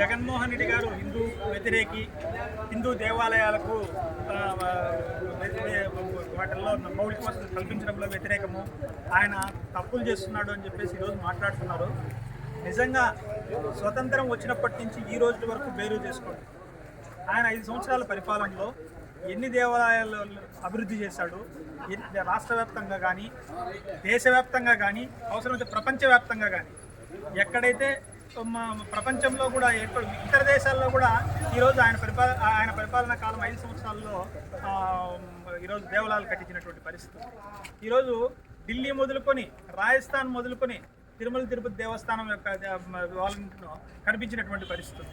జగన్మోహన్ రెడ్డి గారు హిందూ వ్యతిరేకి హిందూ దేవాలయాలకు వాటిల్లో మౌలిక వసతులు కల్పించడంలో వ్యతిరేకము. ఆయన తప్పులు చేస్తున్నాడు అని చెప్పేసి ఈరోజు మాట్లాడుతున్నారు. నిజంగా స్వతంత్రం వచ్చినప్పటి నుంచి ఈ రోజు వరకు బేరు చేసుకోండి. ఆయన ఐదు సంవత్సరాల పరిపాలనలో ఎన్ని దేవాలయాలు అభివృద్ధి చేశాడు రాష్ట్ర వ్యాప్తంగా కానీ దేశవ్యాప్తంగా కానీ అవసరమైతే ప్రపంచవ్యాప్తంగా కానీ ఎక్కడైతే మా ప్రపంచంలో కూడా ఎక్కడ ఇతర దేశాల్లో కూడా ఈరోజు ఆయన పరిపాల ఆయన పరిపాలన కాలం ఐదు సంవత్సరాల్లో ఈరోజు దేవాలయాలు కట్టించినటువంటి పరిస్థితి. ఈరోజు ఢిల్లీ మొదలుకొని రాజస్థాన్ మొదలుకొని తిరుమల తిరుపతి దేవస్థానం యొక్క వాళ్ళను కనిపించినటువంటి పరిస్థితి.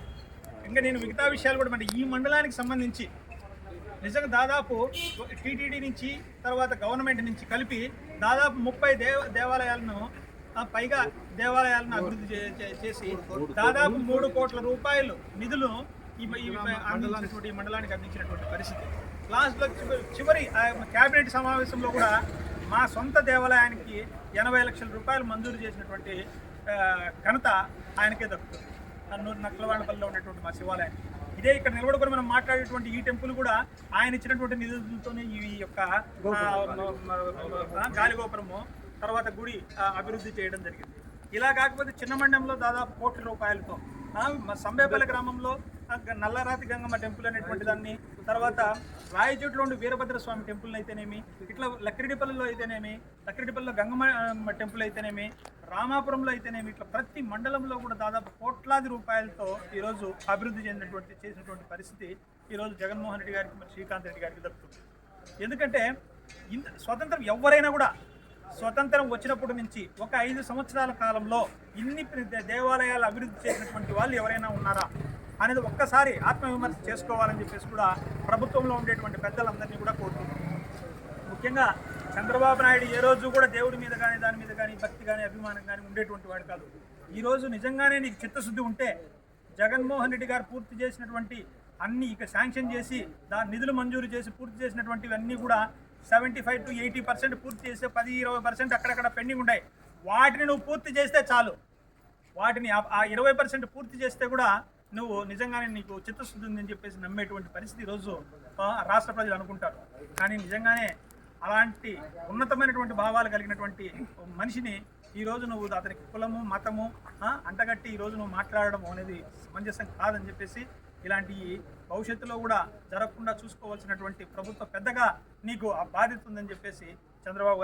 ఇంకా నేను మిగతా విషయాలు కూడా అంటే ఈ మండలానికి సంబంధించి నిజంగా దాదాపు టీటీడీ నుంచి తర్వాత గవర్నమెంట్ నుంచి కలిపి దాదాపు ముప్పై దేవ దేవాలయాలను పైగా దేవాలయాలను అభివృద్ధి చేసి దాదాపు మూడు కోట్ల రూపాయలు నిధులు ఈ అందించినటువంటి ఈ మండలానికి అందించినటువంటి పరిస్థితి. లాస్ట్లో చివరి చివరి కేబినెట్ సమావేశంలో కూడా మా సొంత దేవాలయానికి ఎనభై లక్షల రూపాయలు మంజూరు చేసినటువంటి ఘనత ఆయనకే దక్కుతుంది. కన్నూరు నక్కలవాడపల్లిలో ఉన్నటువంటి మా శివాలయానికి. ఇదే ఇక్కడ నిలబడుకొని మనం మాట్లాడేటువంటి ఈ టెంపుల్ కూడా ఆయన ఇచ్చినటువంటి నిధులతోనే ఈ యొక్క గాలిగోపురము తర్వాత గుడి అభివృద్ధి చేయడం జరిగింది. ఇలా కాకపోతే చిన్న మండలంలో దాదాపు కోట్ల రూపాయలతో ఆ, సంబేపల్లి గ్రామంలో నల్లరాతి గంగమ్మ టెంపుల్ అనేటువంటి దాన్ని తర్వాత రాయచోట్లో ఉండి వీరభద్ర స్వామి టెంపుల్ అయితేనేమి ఇట్లా లక్కిరెడ్డిపల్లిలో అయితేనేమి లక్కిరెడ్డిపల్లిలో గంగమ్మ టెంపుల్ అయితేనేమి రామాపురంలో అయితేనేమి ఇట్లా ప్రతి మండలంలో కూడా దాదాపు కోట్లాది రూపాయలతో ఈరోజు అభివృద్ధి చెందినటువంటి చేసినటువంటి పరిస్థితి ఈరోజు జగన్మోహన్ రెడ్డి గారికి మరి శ్రీకాంత్ రెడ్డి గారికి దక్కుతుంది ఎందుకంటే ఇంత స్వతంత్రం ఎవరైనా కూడా స్వతంత్రం వచ్చినప్పటి నుంచి ఒక ఐదు సంవత్సరాల కాలంలో ఇన్ని ప్ర- దేవాలయాలు అభివృద్ధి చేసినటువంటి వాళ్ళు ఎవరైనా ఉన్నారా? అనేది ఒక్కసారి ఆత్మవిమర్శ చేసుకోవాలని చెప్పేసి కూడా ప్రభుత్వంలో ఉండేటువంటి పెద్దలందరినీ కూడా కోరుతున్నాం ముఖ్యంగా చంద్రబాబు నాయుడు ఏ రోజు కూడా దేవుడి మీద కానీ దాని మీద కానీ భక్తి కానీ అభిమానం కానీ ఉండేటువంటి వాడు కాదు. ఈరోజు నిజంగానే నీకు చిత్తశుద్ధి ఉంటే జగన్మోహన్ రెడ్డి గారు పూర్తి చేసినటువంటి అన్ని ఇక శాంక్షన్ చేసి దాని నిధులు మంజూరు చేసి పూర్తి చేసినటువంటివన్నీ కూడా seventy five to eighty percent పూర్తి చేస్తే పది ఇరవై పర్సెంట్ అక్కడక్కడ పెండింగ్ ఉన్నాయి వాటిని నువ్వు పూర్తి చేస్తే చాలు. వాటిని ఆ- ఇరవై పర్సెంట్ పూర్తి చేస్తే కూడా నువ్వు నిజంగానే నీకు చిత్తశుద్ధి ఉందని చెప్పేసి నమ్మేటువంటి పరిస్థితి ఈరోజు రాష్ట్ర ప్రజలు అనుకుంటారు. కానీ నిజంగానే అలాంటి ఉన్నతమైనటువంటి భావాలు కలిగినటువంటి మనిషిని ఈరోజు నువ్వు అతనికి కులము మతము అంటగట్టి ఈరోజు నువ్వు మాట్లాడడం అనేది సమంజసం కాదని చెప్పేసి ఇలాంటి భవిష్యత్తులో కూడా జరగకుండా చూసుకోవాల్సినటువంటి ప్రభుత్వ పెద్దగా నీకు ఆ బాధ్యత ఉందని చెప్పేసి చంద్రబాబు గారిని